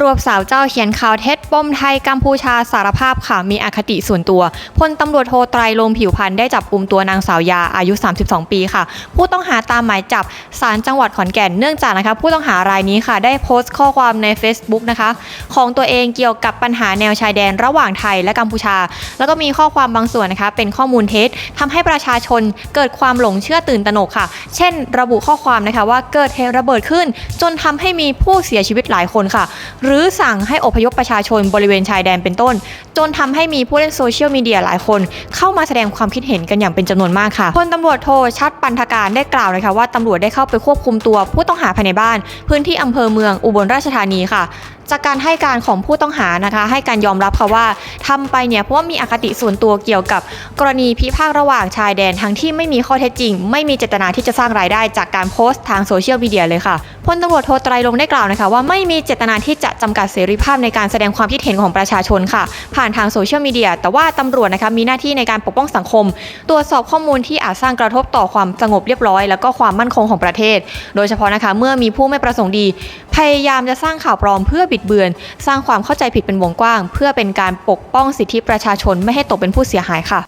รวบสาวเจ้าเขียนข่าวเท็จปมไทยกัมพูชาสารภาพค่ะมีอคติส่วนตัวพลตำรวจโทไตรลงผิวพันธ์ได้จับกลุ่มตัวนางสาวยาอายุ 32 ปีค่ะ ผู้ต้องหาตามหมายจับศาลจังหวัดขอนแก่นเนื่องจากนะคะผู้ต้องหารายนี้ค่ะ ได้โพสต์ข้อความใน Facebook นะคะของตัวเองเกี่ยวกับปัญหาแนวชายแดนระหว่างไทยและกัมพูชา แล้วก็มีข้อความบางส่วนนะคะเป็นข้อมูลเท็จทำให้ประชาชนเกิดความหลงเชื่อตื่นตระหนกค่ะ เช่น ระบุข้อความนะคะว่าเกิดเหตุระเบิดขึ้น จนทำให้มีผู้เสียชีวิตหลายคนค่ะหรือสั่งให้อพยพประชาชนบริเวณชายแดนเป็นต้น จนทำให้มีผู้เล่นโซเชียลมีเดียหลายคน เข้ามาแสดงความคิดเห็นกันอย่างเป็นจำนวนมากค่ะพลตำรวจโทชัดปันธการได้กล่าวนะคะว่าตำรวจได้เข้าไปควบคุมตัวผู้ต้องหาภายในบ้าน พื้นที่อำเภอเมืองอุบลราชธานีค่ะ จากการให้การของผู้ต้องหานะคะ ให้การยอมรับค่ะว่าทำไปเนี่ยเพราะว่ามีอคติส่วนตัวเกี่ยวกับกรณีพิพาทระหว่างชายแดนทั้งที่ไม่มีข้อเท็จจริง ไม่มีเจตนาที่จะสร้างรายได้จากการโพสต์ทางโซเชียลมีเดียเลยค่ะพลตำรวจโทไตรลงได้กล่าวนะคะ ว่าไม่มีเจตนาที่จะจำกัดเสรีภาพในการแสดงความคิดเห็นของประชาชนค่ะ ผ่านทางโซเชียลมีเดียแต่ว่าตำรวจนะคะมีหน้าที่ในการปกป้องสังคม ตรวจสอบข้อมูลที่อาจสร้างกระทบต่อความสงบเรียบร้อย แล้วก็ความมั่นคงของประเทศ โดยเฉพาะนะคะเมื่อมีผู้ไม่ประสงค์ดี พยายามจะสร้างข่าวปลอมเพื่อบิบิดเบือน สร้างความเข้าใจผิดเป็นวงกว้าง เพื่อเป็นการปกป้องสิทธิประชาชนไม่ให้ตกเป็นผู้เสียหายค่ะ